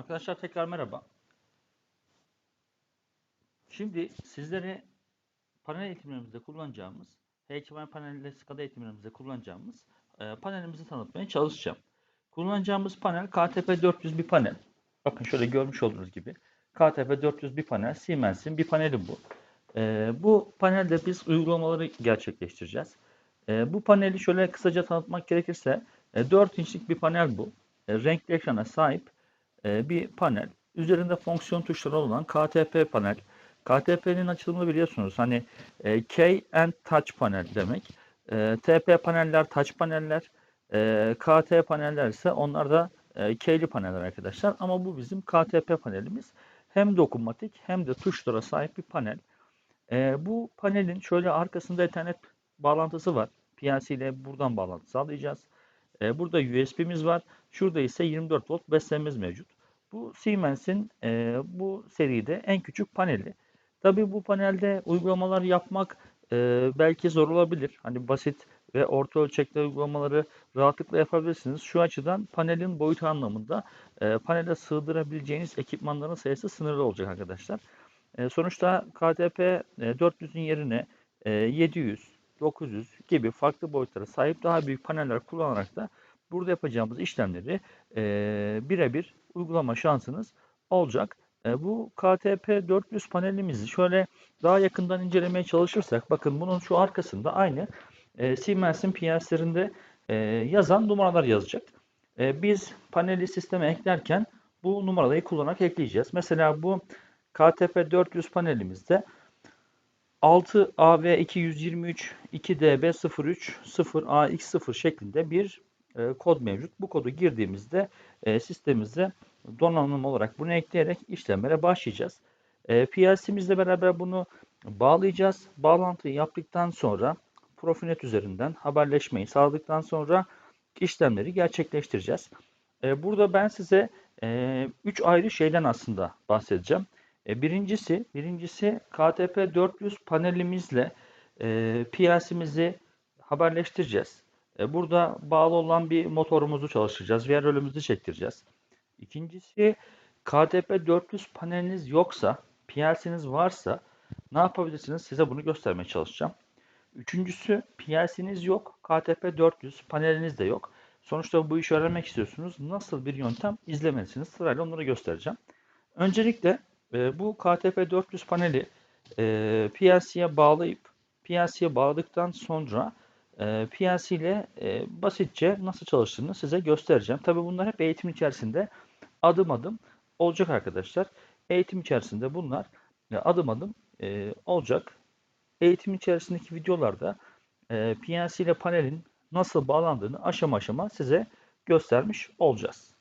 Arkadaşlar tekrar merhaba. Şimdi sizlere panel eğitimlerimizde kullanacağımız, HTML paneliyle SCADA eğitimlerimizde kullanacağımız e, panelimizi tanıtmaya çalışacağım. Kullanacağımız panel KTP 400 bir panel. Bakın şöyle görmüş olduğunuz gibi KTP 400 bir panel. Siemens'in bir paneli bu. E, bu panelde biz uygulamaları gerçekleştireceğiz. E, bu paneli şöyle kısaca tanıtmak gerekirse e, 4 inçlik bir panel bu. E, renkli ekrana sahip e, bir panel. Üzerinde fonksiyon tuşları olan KTP panel. KTP'nin açılımını biliyorsunuz. Hani e, Key and Touch panel demek. E, TP paneller, touch paneller, e, KT paneller ise onlar da e, keyli paneller arkadaşlar. Ama bu bizim KTP panelimiz. Hem dokunmatik hem de tuşlara sahip bir panel. E, bu panelin şöyle arkasında Ethernet bağlantısı var. PLC ile buradan bağlantı sağlayacağız. E, burada USB'miz var. Şurada ise 24 volt beslememiz mevcut. Bu Siemens'in e, bu seride en küçük paneli. Tabii bu panelde uygulamalar yapmak e, belki zor olabilir. Hani basit ve orta ölçekli uygulamaları rahatlıkla yapabilirsiniz. Şu açıdan panelin boyutu anlamında e, panele sığdırabileceğiniz ekipmanların sayısı sınırlı olacak arkadaşlar. Sonuçta KTP e, 400'ün yerine e, 700, 900 gibi farklı boyutlara sahip daha büyük paneller kullanarak da burada yapacağımız işlemleri e, birebir uygulama şansınız olacak. E, bu KTP 400 panelimizi şöyle daha yakından incelemeye çalışırsak bakın bunun şu arkasında aynı e, Siemens'in PLC'lerinde e, yazan numaralar yazacak. E, biz paneli sisteme eklerken bu numarayı kullanarak ekleyeceğiz. Mesela bu KTP 400 panelimizde 6AV223 2DB03 0AX0 şeklinde bir e, kod mevcut. Bu kodu girdiğimizde e, sistemimize donanım olarak bunu ekleyerek işlemlere başlayacağız. E, PLC'mizle beraber bunu bağlayacağız. Bağlantıyı yaptıktan sonra Profinet üzerinden haberleşmeyi sağladıktan sonra işlemleri gerçekleştireceğiz. E, burada ben size 3 e, ayrı şeyden aslında bahsedeceğim. E, birincisi, birincisi KTP 400 panelimizle e, PLC'mizi haberleştireceğiz. E, burada bağlı olan bir motorumuzu çalıştıracağız. VR rolümüzü çektireceğiz. İkincisi KTP 400 paneliniz yoksa, PLC'niz varsa ne yapabilirsiniz? Size bunu göstermeye çalışacağım. Üçüncüsü PLC'niz yok, KTP 400 paneliniz de yok. Sonuçta bu işi öğrenmek istiyorsunuz. Nasıl bir yöntem izlemelisiniz? Sırayla onları göstereceğim. Öncelikle e, bu KTP 400 paneli e, PLC'ye bağlayıp PLC'ye bağladıktan sonra e, PLC ile e, basitçe nasıl çalıştığını size göstereceğim. Tabii bunlar hep eğitim içerisinde adım adım olacak arkadaşlar. Eğitim içerisinde bunlar e, adım adım e, olacak. Eğitim içerisindeki videolarda e, PLC ile panelin nasıl bağlandığını aşama aşama size göstermiş olacağız.